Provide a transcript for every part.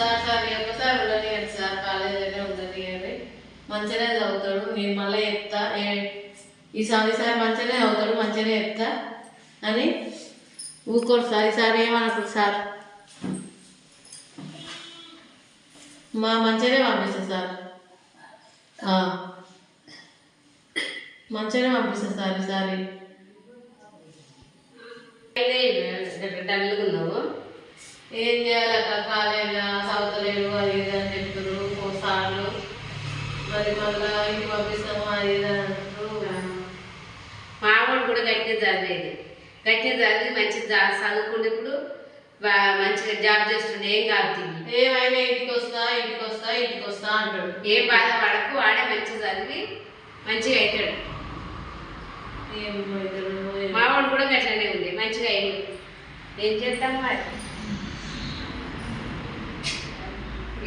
Sir sir ఈ ఒక్కసారి ఉండనియండి sir కాలేజీలోనే ఉండనియండి మంచిగానే చదువుతాడు. నేను మళ్ళీ చెప్తా ఏ- ఈసారి సార్ మంచిగానే చదువుతాడు మంచిగానే చెప్తా అని ఊరుకోడు సార్. ఈసారి ఏమనకూడదు సార్? మా మంచిగానే పంపిస్తా సార్. మంచిగానే పంపిస్తా సార్ ఈసారి డల్గా ఉన్నావు ఏం చేయాలి అక్క? కాలేజీలో చదువుతలేడు అది ఇది అని చెప్తారు ఓ సార్లు మరి మళ్ళీ ఇంటికి పంపిస్తాము అది ఇది అంటారు మావాడు కూడా గట్టిగా చదివేది. గట్టిగా చదివి మంచిగా చదువుకుంటే ఇప్పుడు మంచిగా జాబ్ చేస్తుండే ఏం కాదు ఏమైనా ఇంటికి వస్తా ఇంటికి వస్తా ఇంటికి వస్తా అంటాడు. ఏ బాధ పడకు వాడే మంచిగా చదివి మంచిగా అవుతాడు మావాడు కూడా గట్లనే ఉంది మంచిగా అయింది. ఏం చేద్దాం మరి?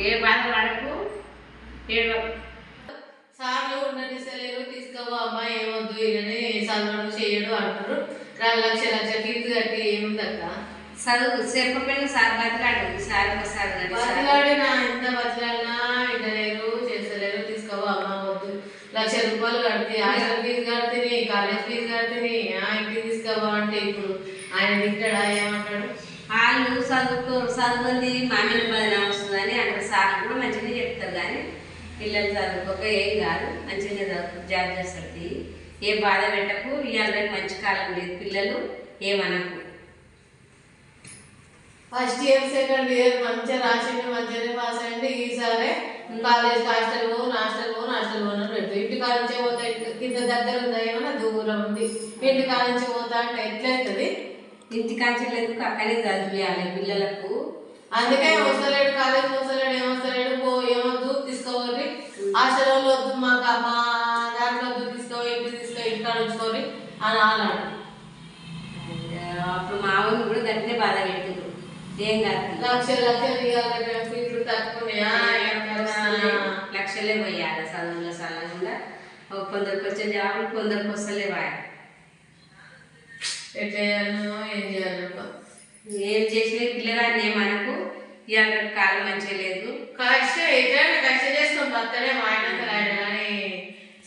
ఏ బాధ పడకు. ఏడవకు సార్లు ఉండనిస్తలేరు తీసుకోవా అమ్మాయి ఏమొద్దు ఈయనని చదవడు చేయడు అంటారు. రెండు లక్ష లక్ష ఫీజు కట్టి ఏముందక్క చదువు చెప్పకపోయిన సార్ బతిలాడు సార్ సార్ గారు సార్. బతిలాడినా ఎంత బతిలాడినా ఇంటలేరు చేస్తలేరు తీసుకోవా అమ్మ వద్దు. లక్ష రూపాయలు కడితే హాస్టల్ ఫీజు కడితే కాలేజ్ ఫీజు కడితే ఇంటికి తీసుకోవా అంటే ఇప్పుడు ఆయన తింటాడా ఏమంటాడు వాళ్ళు చదువుకో చదువుకుంది మా మీద బదిలీ వస్తుందని అక్కడ సార్ కూడా మంచిగానే చెప్తారు కానీ పిల్లలు చదువుకోక ఏం కాదు మంచిగా చదువు జాబ్ చేస్తుంది ఏ బాధ పెట్టకు ఇవాళ మంచి కాలం లేదు పిల్లలు ఏమనకు. ఫస్ట్ ఇయర్ సెకండ్ ఇయర్ మంచిగా రాసిండు మంచిగానే పాస్ అయ్యింది ఈసారి కాలేజ్ హాస్టల్ పోను హాస్టల్ పోను హాస్టల్ పోను పెడుతుంది ఇంటి కాడ నుంచి పోతా ఇంటి- కింద దగ్గర ఉందా ఏమన్నా? దూరం ఉంది. ఇంటి కాడ నుంచి పోతా అంటే ఎట్లా అవుతుంది ఇంటి కాంచెలు ఎందుకు అక్కడే చదివియాలి పిల్లలకు? అందుకే వస్తలేడు కాలేజ్ వస్తలేడు ఏమొస్తలేడు పో ఏమొద్దు తీసుకోవాలి. హాస్టల్ వాళ్ళు వద్దు మాకు మా దాంట్లో వద్దు తీసుకో ఇంటి తీసుకో ఇంటి ఉంచుకొని అని అన్నాడు. అప్పుడు మా ఊరు కూడా గట్టినే బాధ పెట్టిండ్రు ఏం కాదు. లక్ష లక్షలు ఇవ్వాలి ఫీజులు తక్కువనే లక్షలే పోయాలి చదువులో చల్లకుండా కొందరికి వచ్చే జాబులు కొందరికి వస్తలేవా ఎట్లా చేయాలనో ఏం చేయాలో ఏం చేసినా పిల్లగాన్ని ఏమనకు ఇవాళ కాలం మంచిగా లేదు. కష్టం ఎట్లా కష్టం చేస్తాం భర్తనే మా ఆయన ఆయన కానీ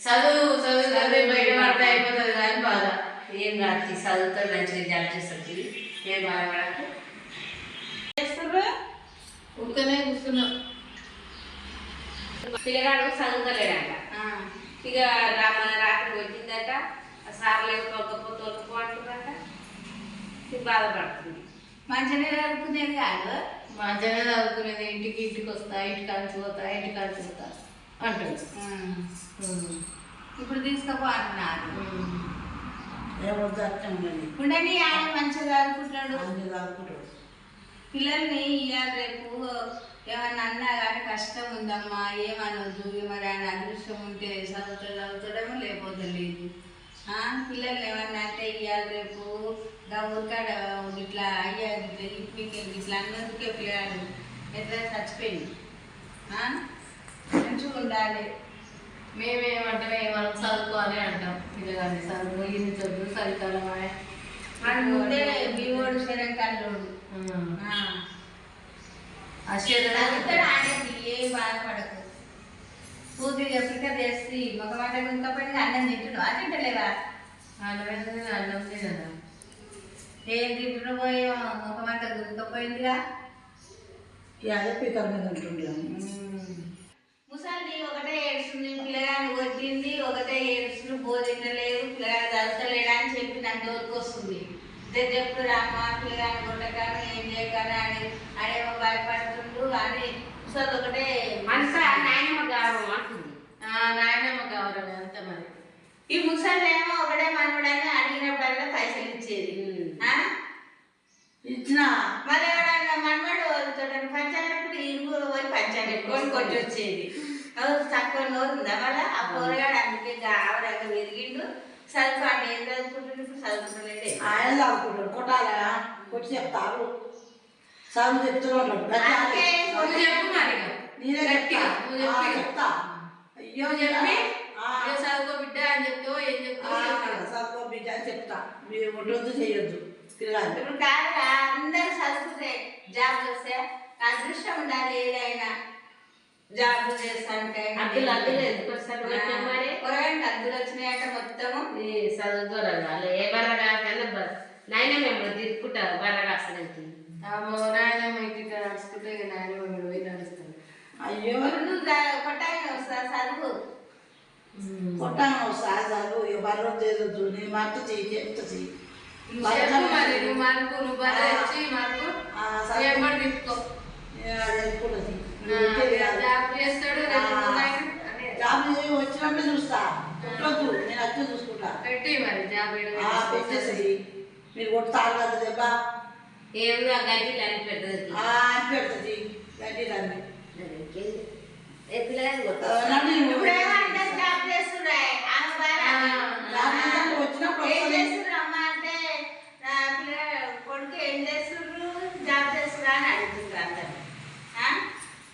చదువు చదువు చదివి బయట పడితే అయిపోతుంది కానీ బాధ. ఏం కాదు తీ, చదువుతాడు మంచిగా జాబ్ చేస్తుంది ఏం బాధపడకు ఊరికనే కూర్చున్నాం. పిల్లగాడు చదువుతలేడంట. ఇక రా- మన రాత్రి వచ్చిందట సార్లు తొలకపో తొలకపో అంటున్నారట ఇది బాధపడుతుంది మంచిగా చదువుకునేది కాదు. మంచిగానే చదువుకునేది. ఇంటికి ఇంటికి వస్తా ఇంటికి కలిసి పోతా ఇంటికి కలిసి పోతా అంటాడు ఉమ్. ఇప్పుడు తీసుకోపో అంటున్నారు. ఉండని ఆయన మంచిగా చదువుకుంటాడు చదువుకుంటాడు పిల్లల్ని ఇవాళ రేపు. ఏమన్నా అన్నా కానీ కష్టం ఉందమ్మా. ఏమనొద్దు. మరి ఆయన అదృష్టం ఉంటే చదువుతాడు చదువుతాడేమో లేకపోతే లేదు. ఆ, పిల్లల్ని ఏమన్నా అంటే ఇవాళ రేపు ఊరికాడ ఇట్లా అయ్యా ఇట్లా ఇట్లా ఇట్లా అన్నందుకే పిల్లగాడు. ఎట్లా చచ్చిపోయింది ఆ? మంచిగా ఉండాలి. మేమేమంటాం ఏమన్నా చదువుకోవాలి అంటాం పిల్లగాని చదువు ఇన్ని చదువు చదువుతారమా వాడు ముందే బీవోడు శరం కల్లోడు చదువుతాడు ఆడేది ఏం బాధపడకు. పూర్తిగా ప్రిపేర్ చేసి ఒక మాట ఇంకపోయింది అన్నం తింటున్నావు. అది తింటలేవా? అన్నం తినదా ఏం తింటున్నా పోయో? ఒక మాట అదే పీకర్ మీద ఉంటుండే ముసలి ఒకటే ఏడుస్తుంది పిల్లగాని కొట్టింది ఒకటే ఏడుస్తుంది బోధించలేదు పిల్లగాడు చదువుతలేడా అని చెప్పి నా డోర్కి వస్తుంది. ఇదే చెప్పుడు అమ్మ పిల్లగాని కొట్టగానే ఏం చేయగానే అని. ఆడేమో భయపడుతుండు అని ముసలి ఒకటే మనసు నాయనమ్మ గౌరవం అంటుంది. నాయనమ్మ గౌరవం అంత మరి. ఈ ముసలేమో ఒకటే మనవడని అడిగినప్పుడల్లా పైసలు ఇచ్చేది? ఇచ్చిన. మళ్ళీ ఎవడన్నా మనవాడు పంచాలప్పుడు ఇరుగు పోయి పంచాలి కొని కొట్టి వచ్చేది తక్కువ నోరు ఉందా మళ్ళీ ఆ పోరగాడు అందుకే ఆవరంగా విరిగిండు చదువుకో అంటే ఏం చదువుకుంటుండు ఇప్పుడు? చదువుకుంటలేడే. ఆయన చదువుకుంటాడు కొట్టాలా? కొట్టి చెప్తారు. నేనే గట్టిగా, చెప్తా. అయ్యో చెప్పి. చదువుకో బిడ్డ అని చెప్తావు ఏం చెప్తావు. చదువుకో బిడ్డ అని చెప్తా. మీరు ఉండొద్దు చేయొద్దు. ఇప్పుడు కాదురా అందరు జాబ్ వస్తే అదృష్టం ఉండాలి ఏదైనా. జాబ్ చేస్తాంటే అద్దులు అద్దులు ఎందుకు వస్తారు కొంచెం మరి? కూరగాయలు అద్దులు వచ్చినాయట మొత్తము. వాళ్ళు. ఏ బర్రగా కన్నా నాయన మేము తిరుక్కుంటారు బర్రగా అసలు నడుచుకుంటే ఇక నాయనమ్మ ఇక్కడ పోయి నడుస్తాను అయ్యో. నువ్వు కొట్టాయన వస్తా చదువు కొట్టాను వస్తా చదువు ఇక బర్రె చేయొద్దు నీ మాట చెయ్యి చెప్తా చెయ్యి. మరి. నువ్వు మరుపు నువ్వు బర్రె వచ్చి మరుపు. జాబ్ చేసి వచ్చినప్పుడు చూస్తా. నేను వచ్చి చూసుకుంటా. పెట్టి మరి జాబ్. పెట్టేసి మీరు కొడతారు కదా దెబ్బ. ఏమి ఆ గడ్డి అని అని పెడుతుంది గడ్డి దాన్ని. ఏ పిల్లగాని ఆ, కొడతారు నన్ను ఇప్పుడు ఏమంటే జాబ్ చేస్తుండే. ఆమె బాగా జాబ్ చేసినప్పుడు వచ్చినప్పుడు ఏం వస్తుంది. చేస్తుర్రు అమ్మ అంటే నా పిల్ల కొడుకు ఏం చేస్తుర్రు జాబ్ చేస్తుర్రా అని అడుగుతున్నారు?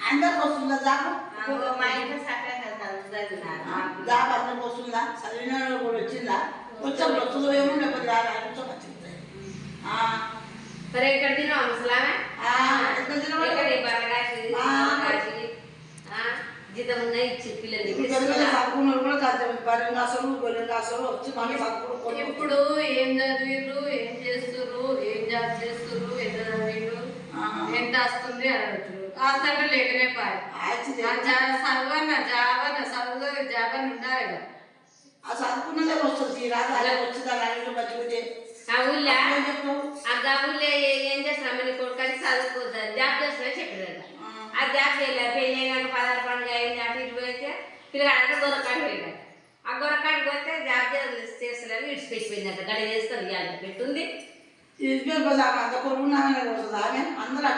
అందరికి వస్తుందా జాబ్? మా ఇంట్లో సక్కగా చదువుతున్నారు జాబ్ అందరికి వస్తుందా? చదివిన కూడా వచ్చిందా? వచ్చినప్పుడు వస్తుందో ఏమో లేకపోతే రాదు? అని వచ్చింది ఆ, మరి ఎక్కడ తినవా? ముసలామే. జీతం ఉన్నాయి ఇచ్చి పిల్లలు కూడా అసలు అసలు వచ్చి మళ్ళీ ఇప్పుడు ఏం చదివిర్రు? ఏం చేస్తుర్రు? ఏం జాబ్ చేస్తుర్రు? ఎంత చదివిండు ఎంత వస్తుంది అని అడుగుతున్నారు ఆస్తంటే లేకనే పాయ. చదవన్న జాబన్న చదువు జాబన్ ఉండాలి కదా ఆ చదువుకున్నదే వస్తుంది. రాదు అలా వచ్చింది ఇంట్లో బతికితే ఆ ఊళ్ళో ఆ గబుల్లో ఏం చేస్తున్నామని కొడుకని చదువుకోతారు జాబ్ చేస్తున్నా చెప్పారు ఆ జాబ్ చేయలేదు పెళ్ళి అయినాక పదహారు పండుగ అయింది అటు ఇటు పోయితే పిల్లగాడు గొర్రకాడు పోయినాడు ఆ గొర్రకాడు పోతే జాబ్ చేస్తలేదు ఇడిచిపెట్టిపోయిందంట గడి చేస్తారు ఇవాళ పెట్టుంది అందరూ.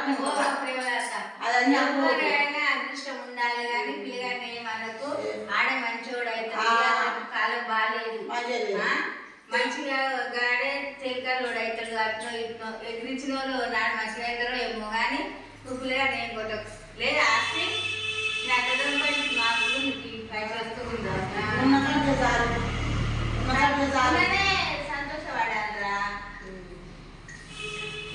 అదన్నీ అదృష్టం ఉండాలి కానీ పిల్లగాని ఏమనకు ఆడ మంచోడు అయితే ఆ. కాలం బాగాలేదు మంచిగా లేదు. ఆ? మంచిగా గాడే తేలికలోడు అవుతాడు అట్నో ఇట్నో వాళ్ళు నాడు మంచిగా అవుతారో ఏమో కానీ నువ్వు నేను కొట్టకు లేదు ఆస్తి నాకు నాకు నీకు ఈ పైసలు వస్తుందా ఉన్నకంటే చాలు ఉన్నకంటే చాలు సంతోషపడాలరా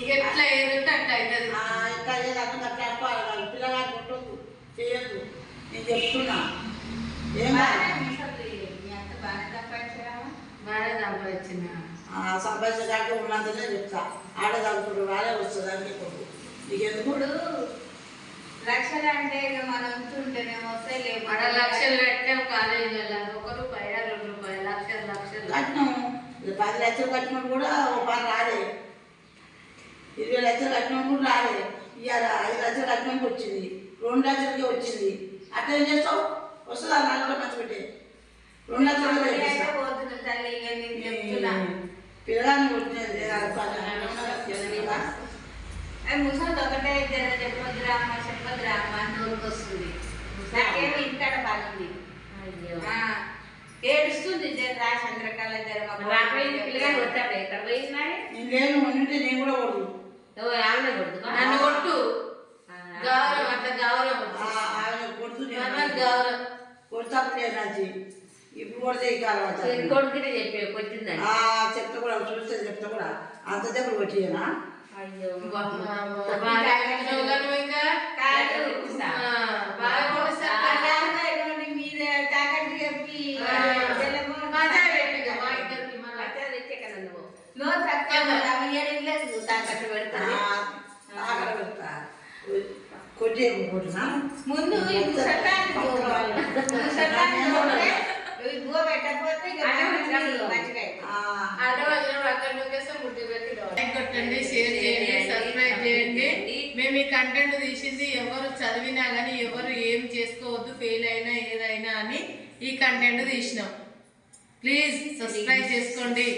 ఇక ఎట్లా ఏదంటే అట్లా అవుతుంది ఆ, ఇట్లా చేయాలి అట్లా అనుకోవాలి వాళ్ళు పిల్లగాడు కొట్టొద్దు చేయొద్దు నేను చెప్తున్నా ఏం బాగానే కాదు. ముసలి మీ అంత బాగానే సంపాదించరా బాగా సంపాదించిన ఆ సంపాదించడానికి ఉన్నంతనే చెప్తా. ఆడ చదువుకుంటూ వాడే వస్తుంది అని చెప్పు నీకు ఎందుకు ఇప్పుడు లక్షలు అంటే ఇక మనం ఉంటుంటేనేమో వస్తే లేవు మన లక్షలు కట్టాం కాలేజీ వెళ్ళాలి ఒక రూపాయ రెండు రూపాయలు లక్షలు లక్షలు. కట్టినాము పది లక్షలు కట్టినప్పుడు కూడా ఓ పని రాలే. ఇరవై లక్షలు కట్టినప్పుడు కూడా రాలే. ఇవాళ ఐదు లక్షలు కట్టినప్పుడు వచ్చింది రెండు లక్షలకే వచ్చింది. అట్లా ఏం చేస్తావు? వస్తుందా నాలుగు మంచి పెట్టే? రెండు లక్షలు పిల్లగాన్ని కొట్టినది ముసలి ఒకటే జర చెప్పొద్దురా అమ్మ చెప్పొద్దురా అమ్మ అని వస్తుంది. నాకేమో ఇంటికాడ ఆ, ఏడుస్తుంది జర రా చంద్రకళ జర పిల్లగాని కొట్టాడు? ఎక్కడ పోయింది నేను లేను ఉంటే నేను కూడా కొడుకు ఆమె కొడుతున్నా నన్ను కొట్టు. గౌరవం అట్లా గౌరవం. ఆయన కొడుతూ గౌరవం? కొడతాప్పుడు రాజీ. ఇప్పుడు ఇక అలవాటు కొడుకునే చెప్పే కొట్టిందని ఆ చెప్తా కూడా చూస్తే చెప్తా కూడా. అంత దెబ్బలు కొట్టియనా? అయ్యో ఇదిగోండి మీద కొట్టండి షేర్ చేయండి సబ్స్క్రైబ్ చేయండి. మేము ఈ కంటెంట్ తీసింది ఎవరు చదివినా కానీ ఎవరు ఏం చేసుకోవద్దు ఫెయిల్ అయినా ఏదైనా అని ఈ కంటెంట్ తీసినాం. ప్లీజ్ సబ్స్క్రైబ్ చేసుకోండి.